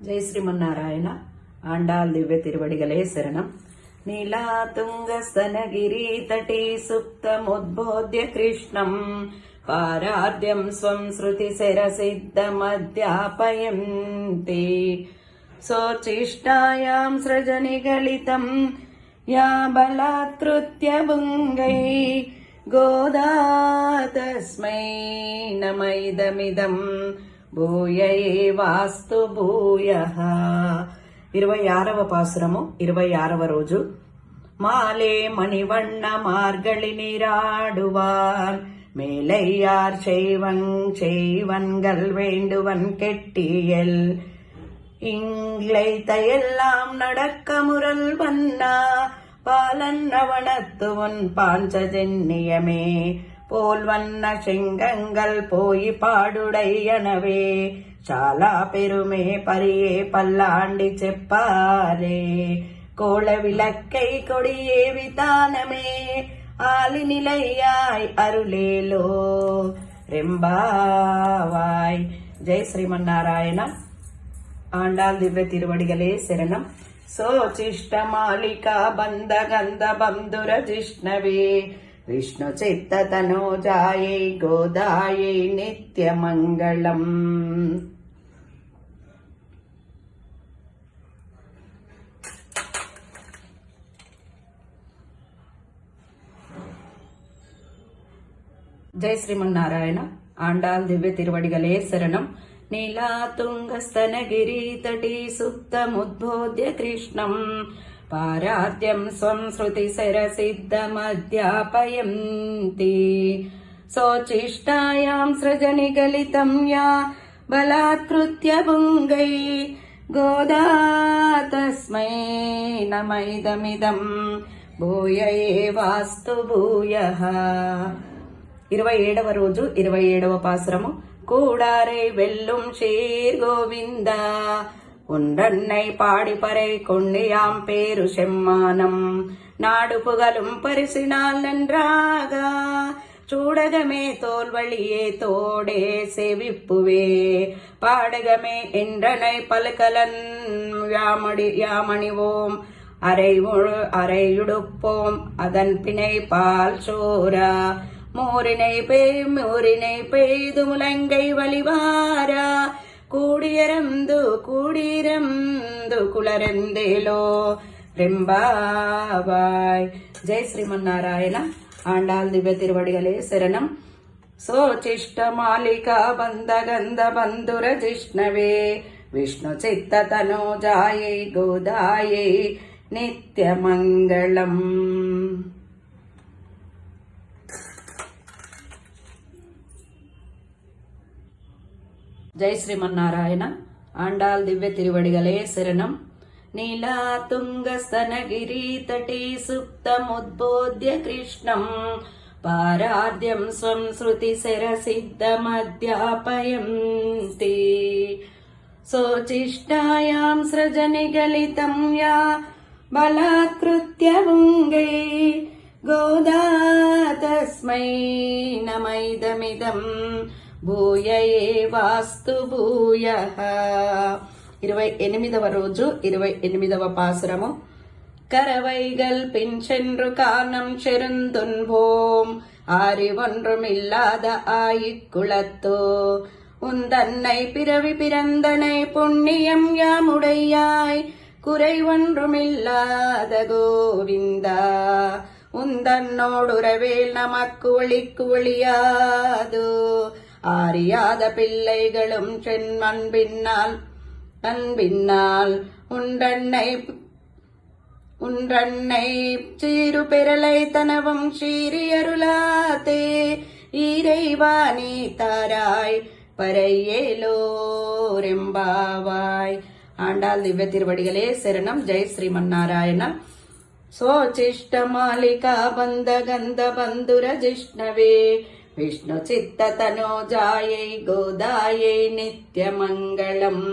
ஜெய் ஸ்ரீமன்னாராயண ஆண்டாள் திவ்ய திருவடிகளே சரணம் நீலாதுங்கசனகிரிतटे सुप्तमुद्बोध्य कृष्णम् पाराद्यं स्वं श्रुतिशिरसिद्धमध्यापयन्ति सोचिष्टायां सृजनिगलितं या बलात्कृत्य भुङ्गै गोदा तस्मै नमैदमिदम् భూయ వాస్తు భూయః ఇరవై ఆరవ పాసురము ఇరవై ఆరవ రోజు மாலே மணிவண்ண மார்கழி நீராடுவான் மேலையார் செய்வன் செய்வன்கள் வேண்டுவன் கெட்டியல் இங்ளைத்தையெல்லாம் நடக்க முரல் வண்ணா பாலன் அவனத்துவன் பாஞ்சஜன்னியமே போல் வண்ண செங்கங்கள் போய் பாடுடையனவே. சாலா பெருமே பரியே பல்லாண்டி செப்பாரே. கோள விளக்கை கொடியே விதானமே. ஆலி நிலையாய் அருளேலோ. ரெம்பாவாய். ஜெய் ஸ்ரீமன்னாராயணா. ஆண்டாள் திவ்ய திருவடிகளே சரணம். சோச்சிஷ்ட மாலிகா பந்த கந்த பந்துர ஜிஷ்ணவே विष्णुचित्ततनोजायै गोदायै नित्यमङ्गलम् జై శ్రీమన్నారాయణ. ఆండాల్ దివ్య తిరువడిగలే శరణం. నీలాతుంగస్తనగిరీతటీ సుప్తముద్బోధ్య కృష్ణం. पाराद्यं स्वं श्रुतिशरसिद्धमध्यापयन्ति सोचिष्टायां सृजनिगलितं या बलात्कृत्य भुङ्गै गोदा तस्मै నమైదమిదం భూయవాస్తు భూయ ఇరవై ఏడవ రోజు ఇరవై ఏడవ పాసురము కూడారై వెల్లుం షేర్ గోవిందా ஒன்றன்னை பாடிப்பறை கொண்டியாம் பேரு செம்மானம். நாடு புகழும் பரிசினால் நன்றாக. சூடகமே தோல் வழியே தோடே செவிப்புவே. பாடகமே என்றனை பல்கலன் யாமடி யாமணிவோம். அரை முழு அரையுடுப்போம் அதன் பிணை பால் சோரா மோரினை பெய் மோரினை பெய்து முழங்கை வழிவாரா. കൂടിയരംതു కూడిరందు కులరెందేలో రెంబాబాయ് జై శ్రీమన్నారాయణ ఆండాల్ దివ్య తిరువడిగలే శరణం సోచిష్ట మాలిక బంధగంధ బంధుర జిష్ణవే విష్ణు చిత్త తనోజాయై గోదాయై నిత్యమంగళం జై శ్రీమన్నారాయణ. ఆండాల్ దివ్య తిరువడిగలే శరణం. నీలాతుంగస్తనగిరీతటీ సుప్తముద్బోధ్య కృష్ణం. పారాద్యం స్వం శృతి శరసిద్ధమధ్యాపయంతి సోచిష్టాయాం సృజనిగలితం యా బలాత్కృత్య భుంగై గోదా తస్మై నమైదమిదం. భూయ వాస్తు భూయ ఇరవై ఎనిమిదవ రోజు ఇరవై ఎనిమిదవ పాసురము. கரவைகள் பின் சென்று காணம் செருந்துன்போம் அறிவொன்றும் இல்லாத ஆயிக்குளத்தோ உந்தன்னை பிறவி பிறந்தனை புண்ணியம் யாமுடையாய் குறை ஒன்றும் இல்லாத கோவிந்தா உந்தன்னோடுறவேல் நமக்கு ஒளிக்கு ஒளியாது அறியாத பிள்ளைகளும் சென்மன் பின்னால் அன்பின்னால் உண்டன்னை உன்றன்னை சீரு பெறலை தனவும் சீரியருளாதே. இறைவா நீ தாராய் பரையேலோரெம்பாவாய் ஆண்டாள் திவ்ய திருவடிகளே சரணம். ஜெய் ஸ்ரீமன்னாராயண சோச்சிஷ்ட மாலிகா பந்த கந்த பந்துர ஜிஷ்ணவே विष्णुचित्ततनोजायै गोदायै नित्यमङ्गलम्